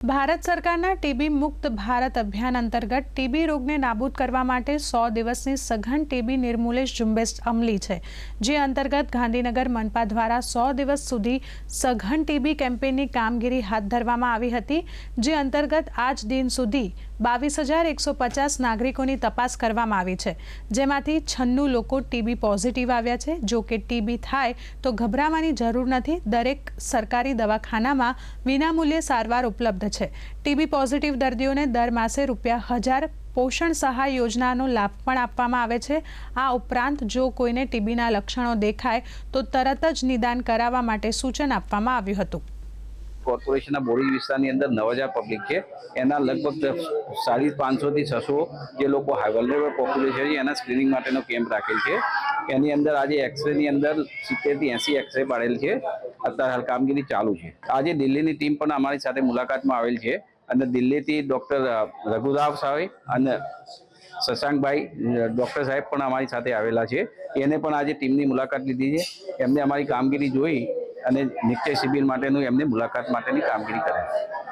ભારત સરકારના ટીબી મુક્ત ભારત અભિયાન અંતર્ગત ટીબી રોગને નાબૂદ કરવા માટે સો દિવસની સઘન ટીબી નિર્મૂલેશ ઝુંબેશ અમલી છે, જે અંતર્ગત ગાંધીનગર મનપા દ્વારા સો દિવસ સુધી સઘન ટીબી કેમ્પેનની કામગીરી હાથ ધરવામાં આવી હતી, જે અંતર્ગત આજ દિન સુધી બાવીસ હજાર એકસો પચાસ નાગરિકોની તપાસ કરવામાં આવી છે. જેમાંથી છન્નું લોકો ટીબી પોઝિટિવ આવ્યા છે. જો કે ટીબી થાય તો ગભરાવાની જરૂર નથી. દરેક સરકારી દવાખાનામાં વિનામૂલ્યે સારવાર ઉપલબ્ધ છે. ટીબી પોઝિટિવ દર્દીઓને દર માસે રૂપિયા હજાર પોષણ સહાય યોજનાનો લાભ પણ આપવામાં આવે છે. આ ઉપરાંત જો કોઈને ટીબીના લક્ષણો દેખાય તો તરત જ નિદાન કરાવવા માટે સૂચન આપવામાં આવ્યું હતું. કોર્પોરેશનના બોરી વિસ્તારની અંદર નવ હજાર પબ્લિક છે. એના લગભગ સાડી પાંચસોથી છસો જે લોકો વલ્નરેબલ પોપ્યુલેશન છે, એના સ્ક્રીનિંગ માટેનો કેમ્પ રાખેલ છે. એની અંદર આજે એક્સરેની અંદર સિત્તેરથી એંસી એક્સરે પાડેલ છે. અત્યારે હાલ કામગીરી ચાલુ છે. આજે દિલ્હીની ટીમ પણ અમારી સાથે મુલાકાતમાં આવેલ છે અને દિલ્હીથી ડૉક્ટર રઘુરાવ સાહેબ અને શશાંકભાઈ ડૉક્ટર સાહેબ પણ અમારી સાથે આવેલા છે. એને પણ આજે ટીમની મુલાકાત લીધી છે. એમને અમારી કામગીરી જોઈ અને નિશ્ચય શિબિર માટેનું એમની મુલાકાત માટેની કામગીરી કરે છે